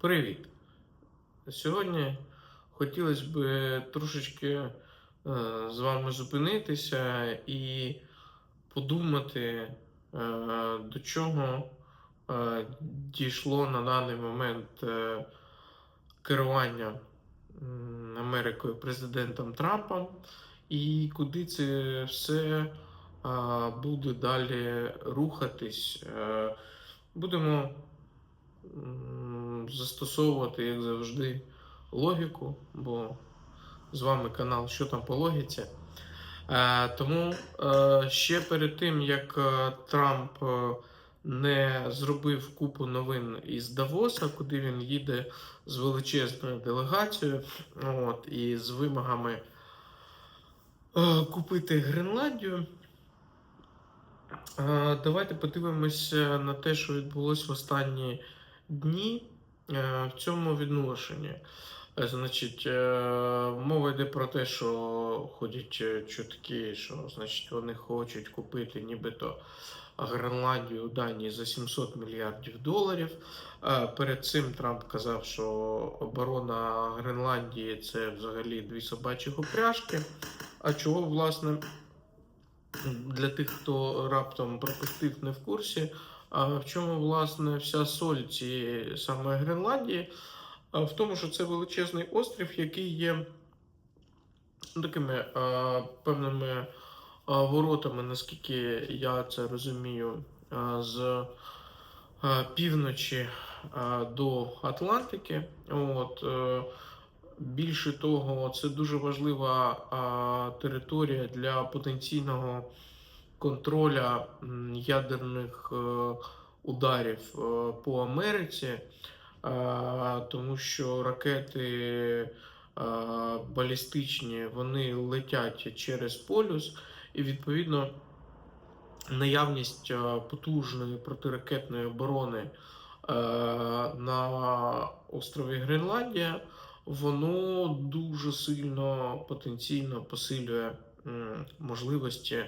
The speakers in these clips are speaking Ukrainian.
Привіт! Сьогодні хотілося б трошечки е, з вами зупинитися і подумати, е, до чого е, дійшло на даний момент е, керування Америкою президентом Трампом, і куди це все е, буде далі рухатись. Е, Будемо застосовувати, як завжди, логіку, бо з вами канал Що там по логіці. Е, тому е, ще перед тим, як е, Трамп не зробив купу новин із Давоса, куди він їде з величезною делегацією, от, і з вимогами купити Гренландію. Давайте подивимося на те, що відбулося в останні дні е, в цьому відношенні. Е, Значить, е, мова йде про те, що ходять чутки, що значить, вони хочуть купити нібито Гренландію Данії за 700 мільярдів доларів. Перед цим Трамп казав, що оборона Гренландії це взагалі дві собачі упряжки. А чого, власне, для тих, хто раптом пропустив не в курсі, в чому власне вся соль цієї саме Гренландії? В тому, що це величезний острів, який є ну, такими певними воротами, наскільки я це розумію, з півночі до Атлантики. От, е, більше того, це дуже важлива територія для потенційного контроля ядерних е, ударів е, по Америці, е, тому що ракети балістичні вони летять через полюс, і відповідно наявність потужної протиракетної оборони на острові Гренландія воно дуже сильно потенційно посилює можливості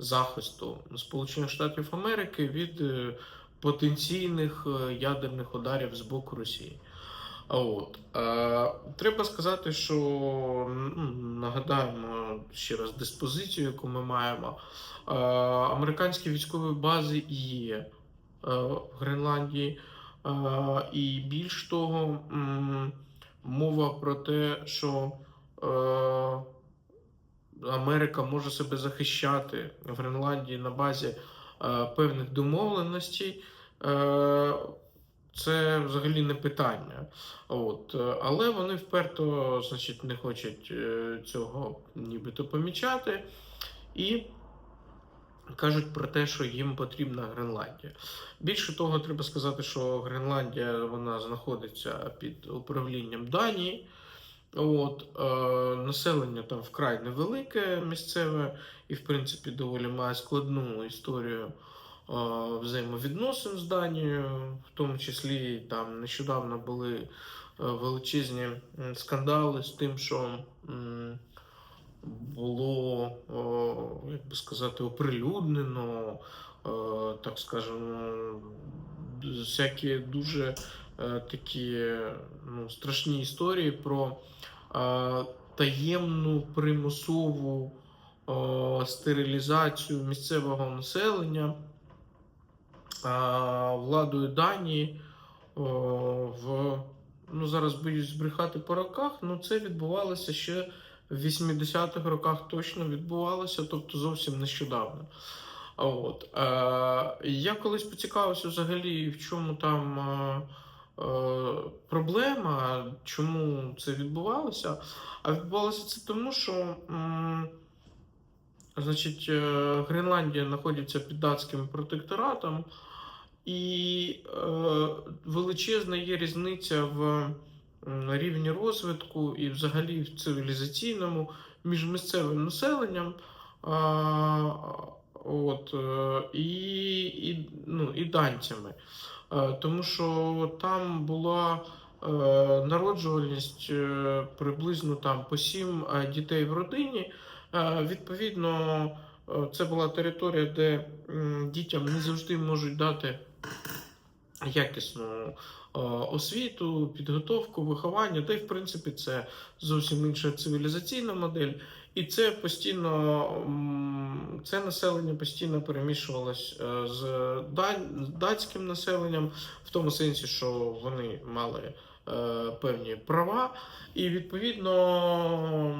захисту Сполучених Штатів Америки від е, потенційних е, ядерних ударів з боку Росії. А От е, треба сказати, що нагадаємо ще раз диспозицію, яку ми маємо. Е, американські військові бази є е, в Гренландії, е, і більш того, мова про те, що е, Америка може себе захищати в Гренландії на базі е, певних домовленостей. Е, це взагалі не питання. От. е, Але вони вперто значить, не хочуть цього нібито помічати і кажуть про те, що їм потрібна Гренландія. Більше того, треба сказати, що Гренландія вона знаходиться під управлінням Данії. От, е, населення там вкрай невелике місцеве і, в принципі, доволі має складну історію е, взаємовідносин з Данією, в тому числі там нещодавно були е, величезні скандали з тим, що м, було, о, як би сказати, оприлюднено, е, так скажемо, всякі дуже е, такі ну, страшні історії про е, таємну примусову е, стерилізацію місцевого населення е, владою Данії е, в ну зараз боюсь збрехати по роках, ну це відбувалося ще в 80-х роках точно відбувалося, тобто зовсім нещодавно. От. Е, я колись поцікавився взагалі, в чому там е, е, проблема, чому це відбувалося. А відбувалося це тому, що значить, е, Гренландія знаходиться під датським протекторатом, і е, величезна є різниця в рівні розвитку і взагалі в цивілізаційному між місцевим населенням. От, е, і, і, ну, і данцями. Е, Тому що там була е, народжувальність е, приблизно там по 7 дітей в родині. Відповідно, це була територія, де дітям не завжди можуть дати якісну освіту, підготовку, виховання, та й в принципі це зовсім інша цивілізаційна модель. І це постійно це населення постійно перемішувалось е, з датським населенням, в тому сенсі, що вони мали е, певні права, і відповідно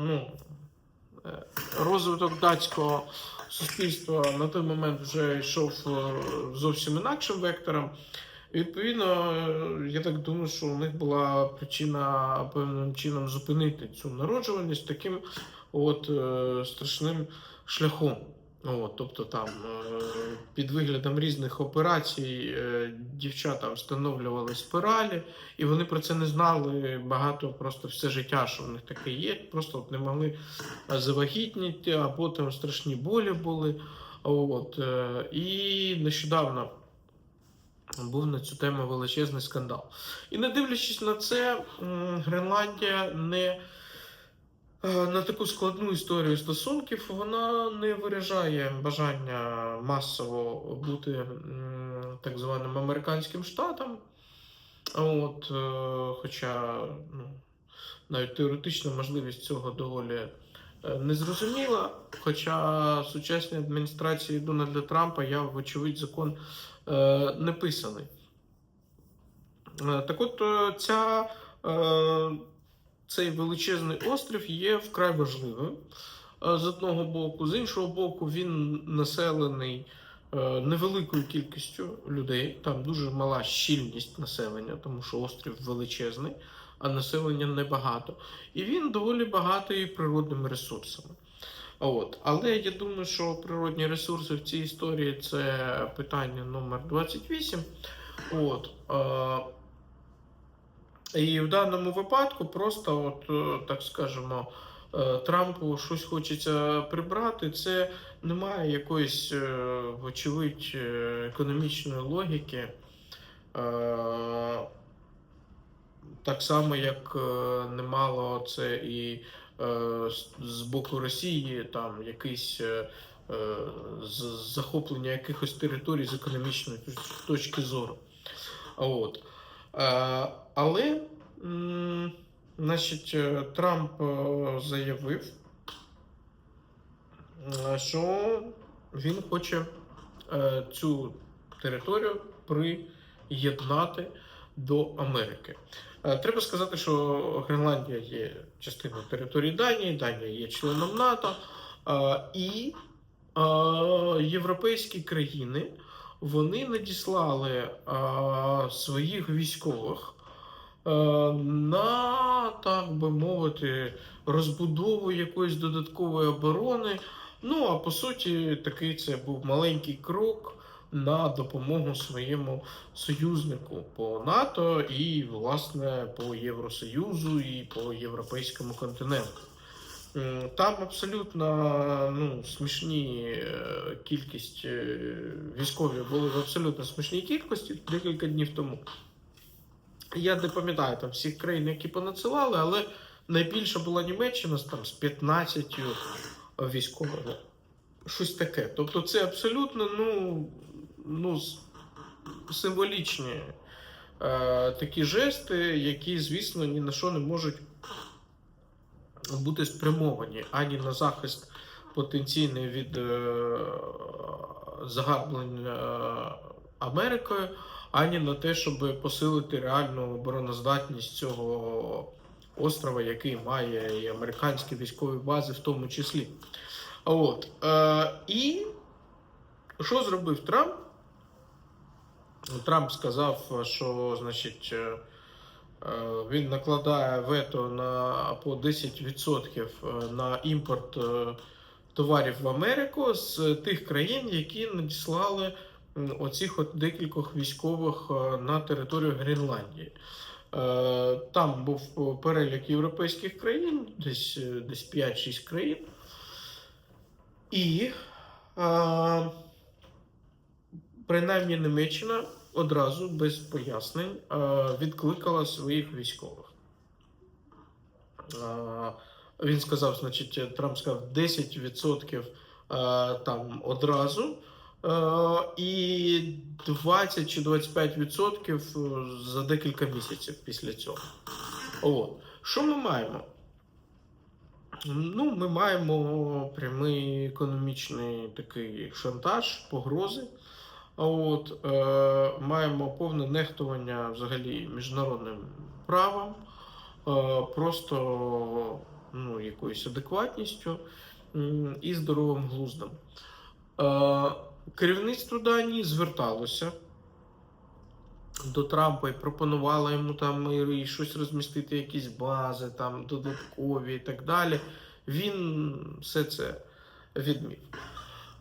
ну, е, розвиток датського суспільства на той момент вже йшов зовсім інакшим вектором. Відповідно, я так думаю, що у них була причина певним чином зупинити цю народжуваність таким от е, страшним шляхом. От, тобто там е, під виглядом різних операцій е, дівчатам встановлювали спиралі, і вони про це не знали багато просто все життя, що в них таке є. Просто от не могли завагітніти, а потім страшні болі були. От, і нещодавно був на цю тему величезний скандал. І не дивлячись на це, Гренландія не на таку складну історію стосунків вона не виражає бажання масово бути так званим американським штатом. От, е, хоча ну, навіть теоретична можливість цього доволі е, незрозуміла. Хоча сучасній адміністрації Дональда Трампа я, вочевидь, закон е, не писаний. Е, Так от, е, ця, е, цей величезний острів є вкрай важливим. е, З одного боку, з іншого боку, він населений е, невеликою кількістю людей. Там дуже мала щільність населення, тому що острів величезний, а населення небагато. І він доволі багатий природними ресурсами. От. Але я думаю, що природні ресурси в цій історії це питання номер 28. От. І в даному випадку просто, от, е, так скажемо, е, Трампу щось хочеться прибрати. Це немає якоїсь, е, вочевидь, економічної логіки. Так само, як немало це і з- боку Росії, там якийсь захоплення якихось територій з економічної точки зору. От. Е, Але, значить, е, Трамп е, заявив, що він хоче цю територію приєднати до Америки. Треба сказати, що Гренландія є частиною території Данії, Данія є членом НАТО, і європейські країни вони надіслали е, своїх військових е, на, так би мовити, розбудову якоїсь додаткової оборони. Ну, а по суті, такий це був маленький крок на допомогу своєму союзнику по НАТО і, власне, по Євросоюзу і по європейському континенту. Там абсолютно ну, смішні е, кількість е, військові були в абсолютно смішній кількості декілька днів тому. Я не пам'ятаю там всіх країн, які понадсилали, але найбільша була Німеччина там, з 15 військовими. Щось таке. Тобто це абсолютно ну, ну, символічні е, такі жести, які, звісно, ні на що не можуть бути спрямовані ані на захист потенційний від е, загарблення е, Америкою, ані на те, щоб посилити реальну обороноздатність цього острова, який має і американські військові бази, в тому числі. От. Е, і що зробив Трамп? Трамп сказав, що значить, він накладає вето на по 10% на імпорт е, товарів в Америку з тих країн, які надіслали оцих от декількох військових е, на територію Гренландії. Е, Там був перелік європейських країн, десь, е, десь 5-6 країн. І е, принаймні Німеччина одразу без пояснень е, відкликала своїх військових. Е, Він сказав, значить, Трамп сказав 10% е, там одразу, і 20 чи 25% за декілька місяців після цього. От. Що ми маємо? Ну, ми маємо прямий економічний такий шантаж, погрози. А От, е, маємо повне нехтування взагалі міжнародним правом, е, просто ну, якоюсь адекватністю і здоровим глуздом. Е, керівництво Данії зверталося до Трампа і пропонувало йому там і щось розмістити, якісь бази там додаткові і так далі. Він все це відмів.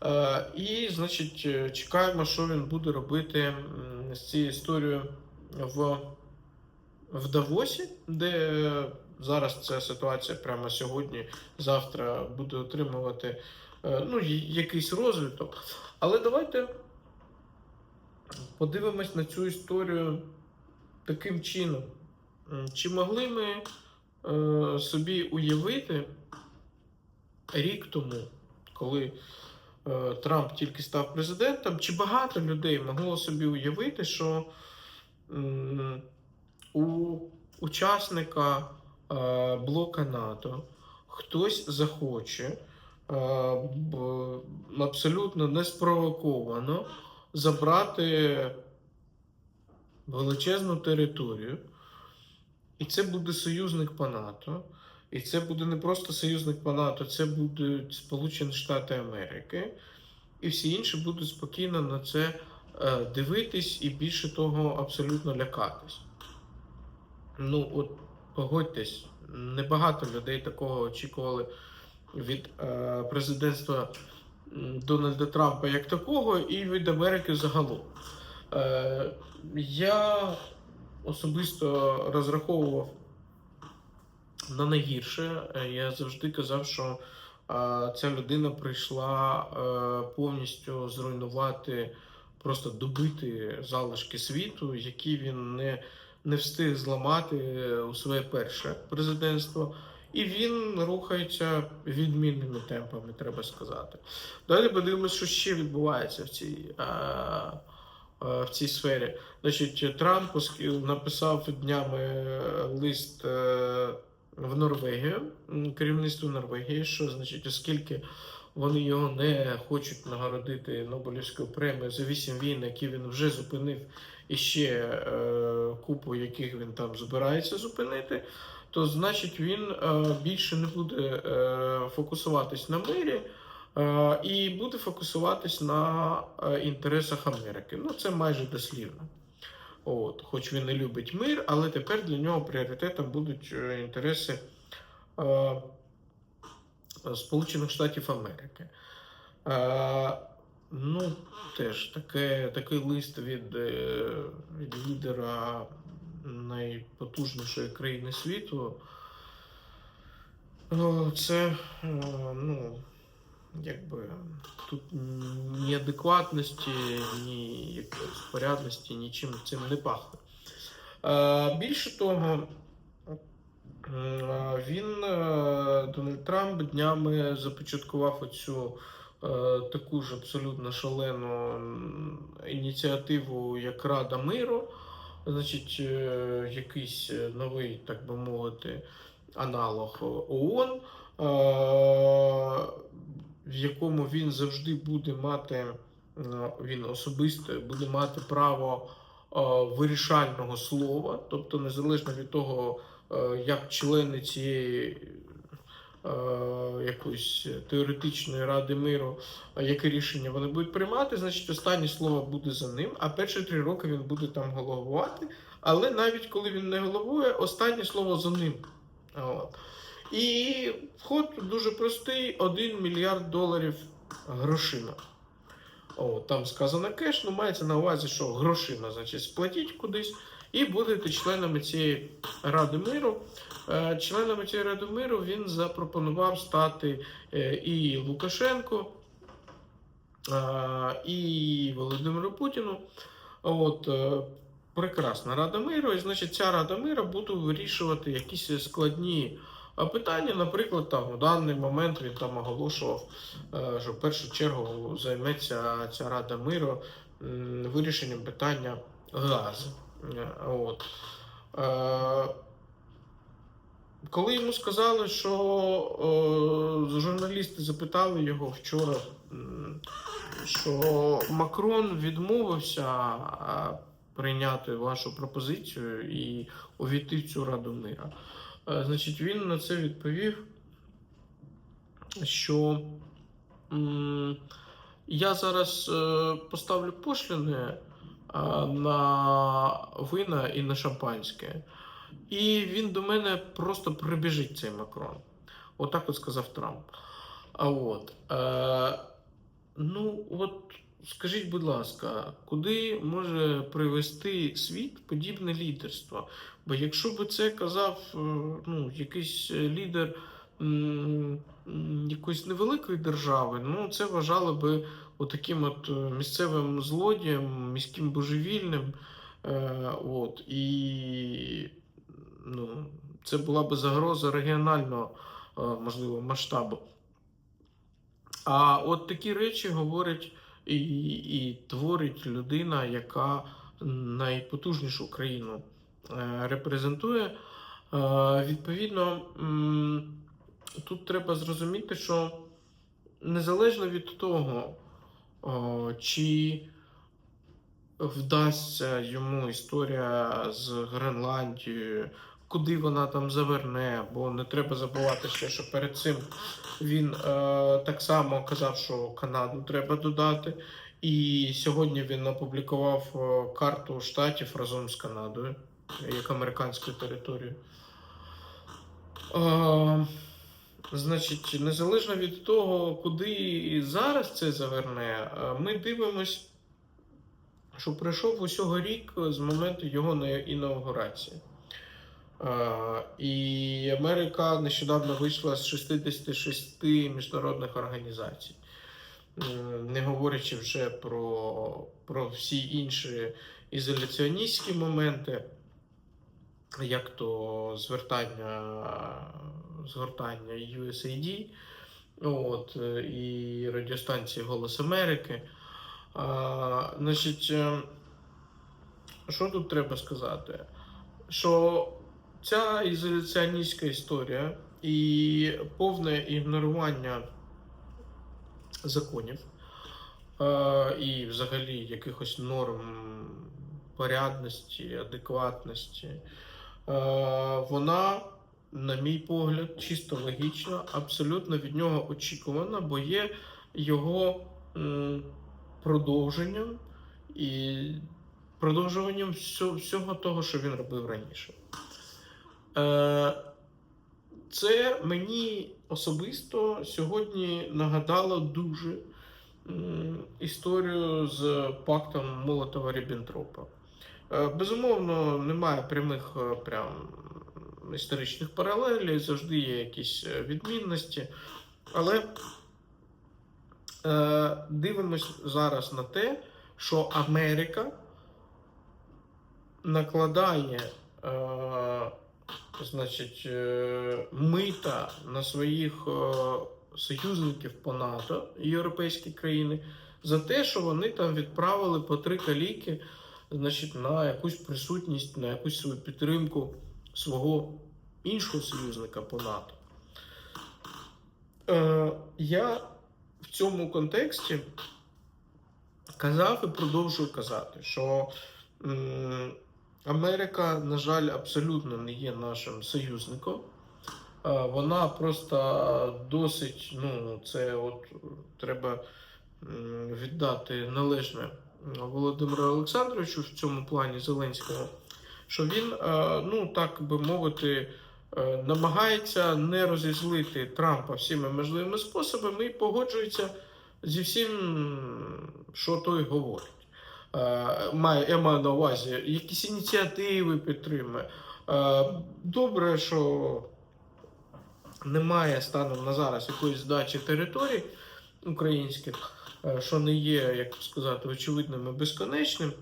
Е, і, значить, е, чекаємо, що він буде робити з цією історією в, в Давосі, де зараз ця ситуація прямо сьогодні, завтра буде отримувати е, ну, якийсь розвиток. Але давайте подивимось на цю історію таким чином. Чи могли ми е, собі уявити рік тому, коли е, Трамп тільки став президентом, чи багато людей могло собі уявити, що у учасника е, блока НАТО хтось захоче е, абсолютно неспровоковано забрати величезну територію, і це буде союзник по НАТО. І це буде не просто союзник по НАТО, це будуть Сполучені Штати Америки. І всі інші будуть спокійно на це е, дивитись і більше того, абсолютно лякатись. Ну, от погодьтесь, небагато людей такого очікували від е, президентства Дональда Трампа як такого, і від Америки загалом. Е, я особисто розраховував на найгірше. Е, Я завжди казав, що е, ця людина прийшла е, повністю зруйнувати, просто добити залишки світу, які він не, не встиг зламати у своє перше президентство. І він рухається відмінними темпами, треба сказати. Далі подивимося, що ще відбувається в цій, в цій сфері. Значить, Трамп написав днями лист в Норвегію, м, керівництву Норвегії, що значить, оскільки вони його не хочуть нагородити Нобелівською премією за вісім війн, які він вже зупинив, і ще е, купу, яких він там збирається зупинити, то значить він е, більше не буде е, фокусуватись на мирі. е, І буде фокусуватись на е, інтересах Америки. Ну, це майже дослівно. От, хоч він не любить мир, але тепер для нього пріоритетом будуть е, інтереси е, Сполучених Штатів Америки. Е, ну, теж таке, такий лист від, е, від лідера найпотужнішої країни світу. Е, Це ну, якби тут ні адекватності, ні якоїсь порядності, нічим цим не пахне. Е, Більше того, е, він, е, Дональд Трамп, днями започаткував оцю таку ж абсолютно шалену ініціативу, як Рада миру. Значить, якийсь новий, так би мовити, аналог ООН, в якому він завжди буде мати, е, він особисто буде мати право е, вирішального слова, тобто незалежно від того, е, як члени цієї якоїсь теоретичної ради миру, яке рішення вони будуть приймати, значить останнє слово буде за ним, а перші три роки він буде там головувати. Але навіть коли він не головує, останнє слово за ним. От. І вход дуже простий: 1 мільярд доларів грошима. О, там сказано кеш, ну мається на увазі, що грошима, значить, сплатіть кудись і будете членами цієї Ради миру. Е, Членами цієї Ради миру він запропонував стати е, і Лукашенко, е, і Володимиру Путіну. От, прекрасна Рада миру. І значить, ця Рада миру буде вирішувати якісь складні А питання, наприклад, там у даний момент він там оголошував, е, що в першу чергу займеться ця Рада миру вирішенням питання газу. Е, От. Е, Коли йому сказали, що е, журналісти запитали його вчора, що Макрон відмовився прийняти вашу пропозицію і увійти в цю Раду мира. Е, Значить, він на це відповів, що я зараз е, поставлю пошліни е, на вина і на шампанське. І він до мене просто прибіжить цей Макрон. Отак от сказав Трамп. А от. Е, ну, от скажіть, будь ласка, куди може привести світ подібне лідерство? Бо якщо би це казав е, ну, якийсь лідер якоїсь невеликої держави, ну це вважали би отаким от е, місцевим злодієм, міським божевільним. Е, от, і ну, це була би загроза регіонального, е, можливо, масштабу. А от такі речі говорить і, і творить людина, яка найпотужнішу країну е, репрезентує. Е, Відповідно, тут треба зрозуміти, що незалежно від того, чи вдасться йому історія з Гренландією, куди вона там заверне, бо не треба забувати ще, що перед цим він е, так само казав, що Канаду треба додати. І сьогодні він опублікував е, карту штатів разом з Канадою, як американською територією. Е, значить, незалежно від того, куди зараз це заверне, е, ми дивимось, що пройшов усього рік з моменту його на- інаугурації. Е, І Америка нещодавно вийшла з 66 міжнародних організацій, не говорячи вже про, про всі інші ізоляціоністські моменти, як то звертання, згортання USAID, от, е, і радіостанції Голос Америки. А, значить, е, що тут треба сказати? Що ця ізоляціоністська історія і повне ігнорування законів е, і взагалі якихось норм порядності, адекватності, е, вона, на мій погляд, чисто логічна, абсолютно від нього очікувана, бо є його продовженням і продовжуванням всього того, що він робив раніше. Е, Це мені особисто сьогодні нагадало дуже історію з пактом Молотова Ріббентропа. Е, Безумовно, немає прямих е, прям історичних паралелей, завжди є якісь відмінності. Але дивимось зараз на те, що Америка накладає значить, е, мита на своїх е, союзників по НАТО європейські країни за те, що вони там відправили по три каліки значить, на якусь присутність, на якусь свою підтримку свого іншого союзника по НАТО. Е, я в цьому контексті казав і продовжую казати, що Америка, на жаль, абсолютно не є нашим союзником. Е, Вона просто досить, ну, це от треба віддати належне Володимиру Олександровичу в цьому плані Зеленського, що він, е, ну так би мовити, е, намагається не розізлити Трампа всіми можливими способами і погоджується зі всім, що той говорить. Е, маю- Я маю на увазі, якісь ініціативи підтримує. Е, Добре, що немає станом на зараз якоїсь здачі територій українських, е, що не є, як сказати, очевидним і безконечним.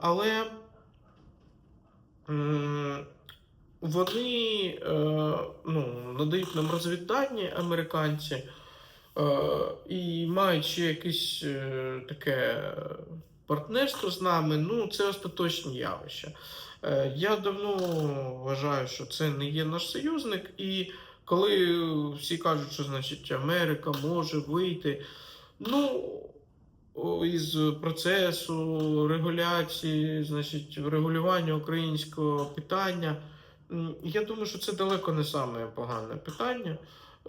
Але вони ну, надають нам розвіддані американці і мають ще якесь таке партнерство з нами. Ну, це остаточні явища. Е, я давно вважаю, що це не є наш союзник, і коли всі кажуть, що значить Америка може вийти, ну. Із процесу регуляції, значить, врегулювання українського питання. Я думаю, що це далеко не саме погане питання,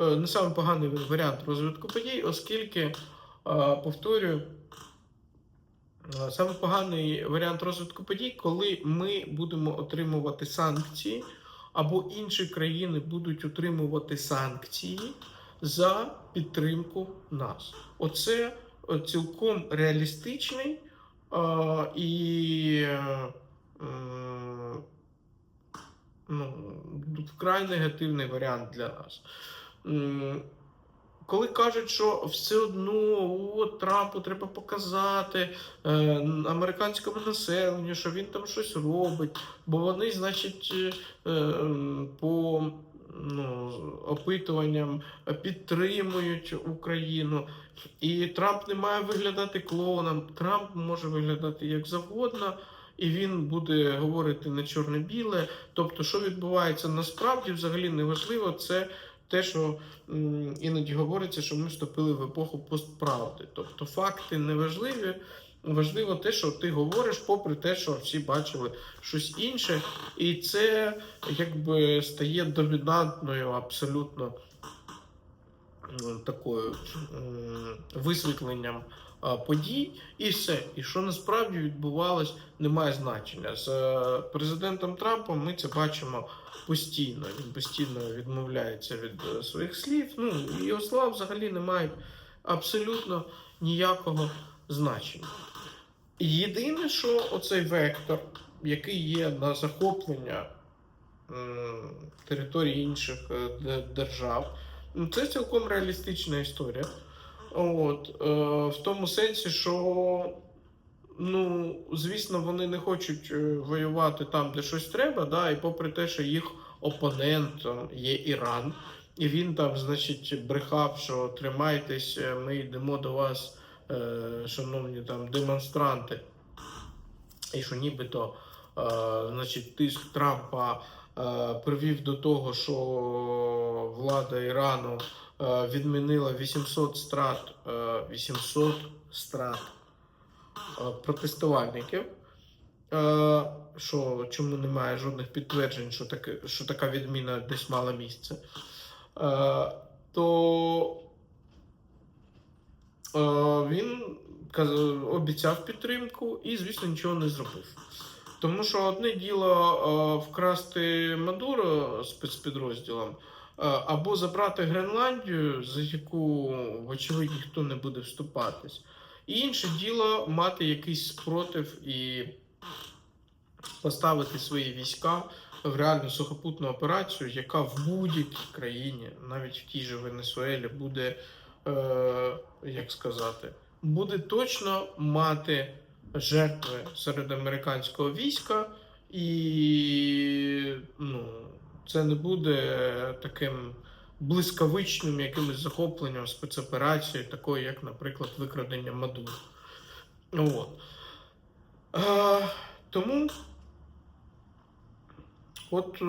е, не саме поганий варіант розвитку подій, оскільки, е, повторюю, саме поганий варіант розвитку подій, коли ми будемо отримувати санкції, або інші країни будуть отримувати санкції за підтримку нас. Оце е, цілком реалістичний е, і е, ну, вкрай негативний варіант для нас. Коли кажуть, що все одно от, Трампу треба показати е, американському населенню, що він там щось робить, бо вони, значить, е, е, по ну, опитуванням підтримують Україну. І Трамп не має виглядати клоуном. Трамп може виглядати як завгодно, і він буде говорити на чорне-біле. Тобто, що відбувається насправді, взагалі неважливо. Це те, що іноді говориться, що ми вступили в епоху постправди. Тобто факти не важливі. Важливо те, що ти говориш, попри те, що всі бачили щось інше, і це якби стає домінантною абсолютно такою висвітленням подій, і все. І що насправді відбувалось, не має значення. З е, президентом Трампом ми це бачимо постійно. Він постійно відмовляється від е, своїх слів. Ну його слова взагалі не мають абсолютно ніякого значення. Єдине, що оцей вектор, який є на захоплення території інших е, держав, ну, це цілком реалістична історія. От, е, в тому сенсі, що, ну, звісно, вони не хочуть е, воювати там, де щось треба, да, і попри те, що їх опонентом є Іран, і він там, значить, брехав, що тримайтесь, е, ми йдемо до вас, е, шановні там демонстранти, і що нібито, значить, тиск Трампа привів до того, що влада Ірану відмінила 800 страт, е, 800 страт протестувальників. Е, Що чому немає жодних підтверджень, що таке, що така відміна десь мала місце, е, то е, він обіцяв підтримку і, звісно, нічого не зробив. Тому що одне діло е, вкрасти Мадуро спецпідрозділом, е, або забрати Гренландію, за яку, вочевидь, ніхто не буде вступатись. І інше діло мати якийсь спротив і поставити свої війська в реальну сухопутну операцію, яка в будь-якій країні, навіть в тій же Венесуелі, буде, е, як сказати, буде точно мати жертви серед американського війська, і ну, це не буде таким блискавичним якимось захопленням спецоперації, такої, як, наприклад, викрадення Мадуро. От. Е, тому От е,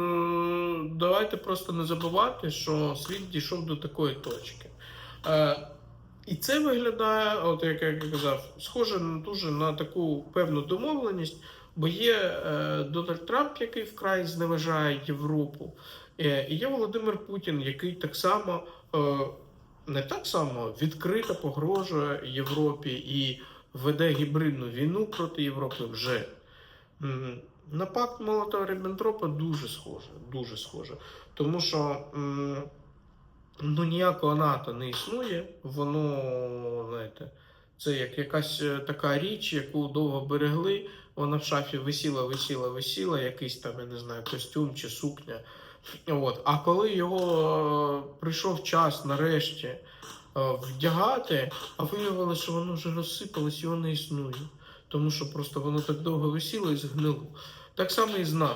давайте просто не забувати, що світ дійшов до такої точки. Е, і це виглядає, от як я казав, схоже дуже на таку певну домовленість, бо є е, Дональд Трамп, який вкрай зневажає Європу, і є Володимир Путін, який так само е, не так само відкрито погрожує Європі і веде гібридну війну проти Європи вже. На пакт Молотова Ріббентропа дуже схоже, дуже схоже. Тому що ну, ніякого НАТО не існує, воно, знаєте, це як якась е, така річ, яку довго берегли, вона в шафі висіла, висіла, висіла, якийсь там, я не знаю, костюм чи сукня. От. А коли його е, прийшов час нарешті е, вдягати, а виявилося, що воно вже розсипалось, його не існує. Тому що просто воно так довго висіло і згнило. Так само і з.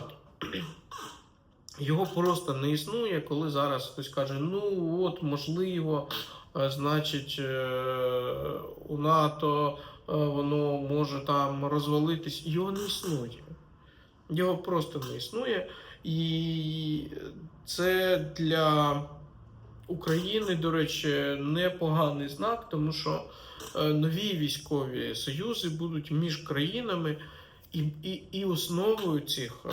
Його просто не існує, коли зараз хтось каже: ну от, можливо, е, значить, у НАТО воно може там розвалитись. Його не існує. Його просто не існує. І це для України, до речі, непоганий знак, тому що е, нові військові союзи будуть між країнами, і, і, і основою цих е,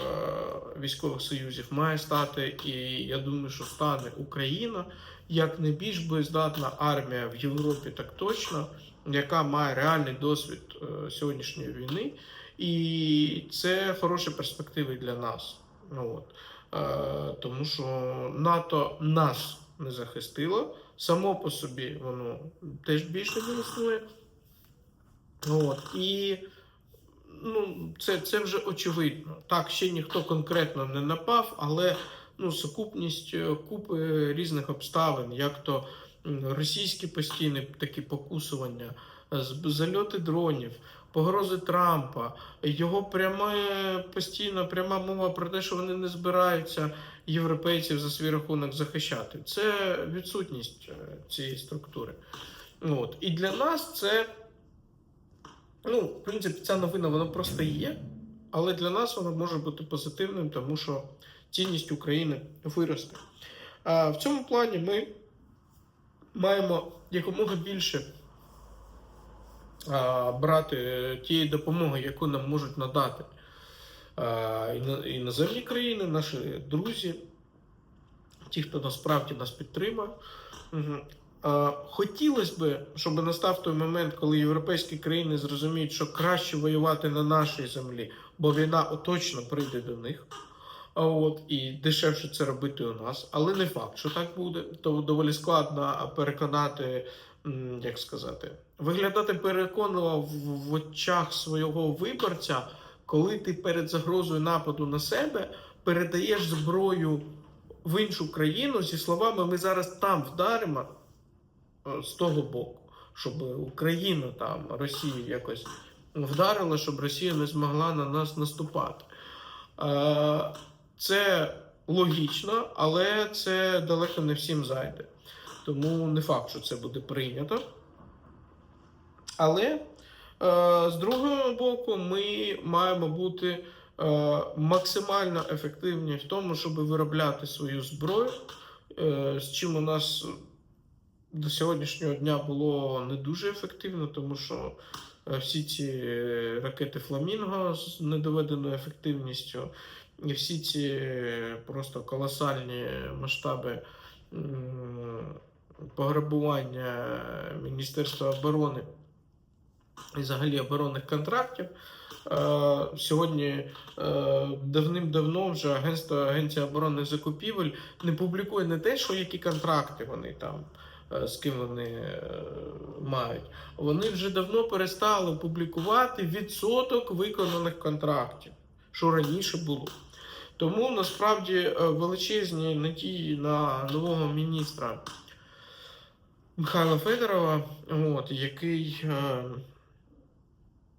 військових союзів має стати, і я думаю, що стане Україна як найбільш боєздатна армія в Європі, так точно, яка має реальний досвід е, сьогоднішньої війни. І це хороші перспективи для нас. Ну, от. Е, тому що НАТО нас не захистило, само по собі воно теж більше не існує. От. І ну, це, це вже очевидно. Так, ще ніхто конкретно не напав, але ну, сукупність е, купи різних обставин, як то російські постійні такі покусування, зальоти дронів, погрози Трампа, його пряме постійно пряма мова про те, що вони не збираються європейців за свій рахунок захищати. Це відсутність е, цієї структури. Ну, От. І для нас це, ну, в принципі, ця новина вона просто є, але для нас вона може бути позитивним, тому що цінність України виросте. А в цьому плані ми маємо якомога більше брати тієї допомоги, яку нам можуть надати іноземні країни, наші друзі, ті, хто насправді нас підтримує. Хотілося б, щоб настав той момент, коли європейські країни зрозуміють, що краще воювати на нашій землі, бо війна точно прийде до них. От і дешевше це робити у нас, але не факт, що так буде. То доволі складно переконати, як сказати, виглядати переконливо в, очах свого виборця, коли ти перед загрозою нападу на себе передаєш зброю в іншу країну зі словами Ми зараз там вдаримо е, з того боку, щоб Україна там Росію якось вдарила, щоб Росія не змогла на нас наступати. Е, Це логічно, але це далеко не всім зайде. Тому не факт, що це буде прийнято. Але е, з другого боку, ми маємо бути е, максимально ефективні в тому, щоб виробляти свою зброю, е, з чим у нас до сьогоднішнього дня було не дуже ефективно, тому що всі ці ракети Фламінго з недоведеною ефективністю, і всі ці просто колосальні масштаби пограбування Міністерства оборони і взагалі оборонних контрактів. Е, Сьогодні е, давним-давно вже агентство Агенція оборонних закупівель не публікує не те, що які контракти вони там е, з ким вони мають. Вони вже давно перестали публікувати відсоток виконаних контрактів, що раніше було. Тому насправді величезні надії на нового міністра Михайла Федорова, от, який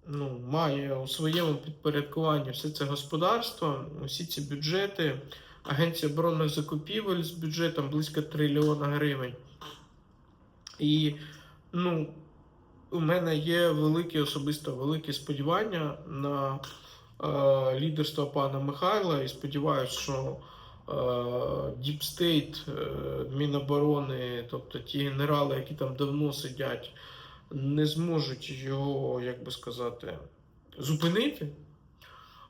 ну, має у своєму підпорядкуванні все це господарство, всі ці бюджети, Агенція оборонних закупівель з бюджетом близько трильйона гривень. І ну, у мене є великі особисто великі сподівання на е, лідерство пана Михайла, і сподіваюся, що State, е, Міноборони, тобто ті генерали, які там давно сидять, не зможуть його, як би сказати, зупинити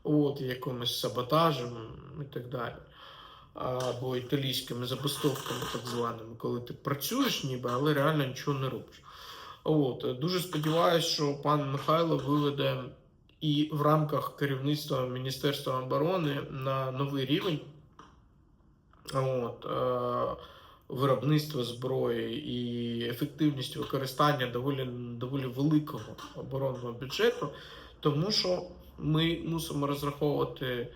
от, якимось саботажем і так далі. Або італійськими забастовками, так званими, коли ти працюєш ніби, але реально нічого не робиш. От, дуже сподіваюся, що пан Михайло виведе і в рамках керівництва Міністерства оборони на новий рівень. От, виробництва зброї і ефективність використання доволі, доволі великого оборонного бюджету, тому що ми мусимо розраховувати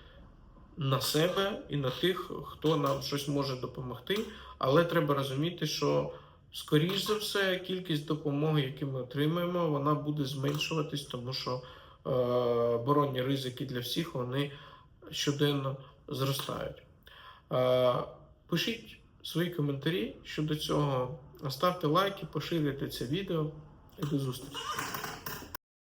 на себе і на тих, хто нам щось може допомогти. Але треба розуміти, що скоріш за все кількість допомоги, яку ми отримаємо, вона буде зменшуватись, тому що е, оборонні ризики для всіх вони щоденно зростають. Е, Пишіть свої коментарі щодо цього, ставте лайки, поширюйте це відео і до зустрічі.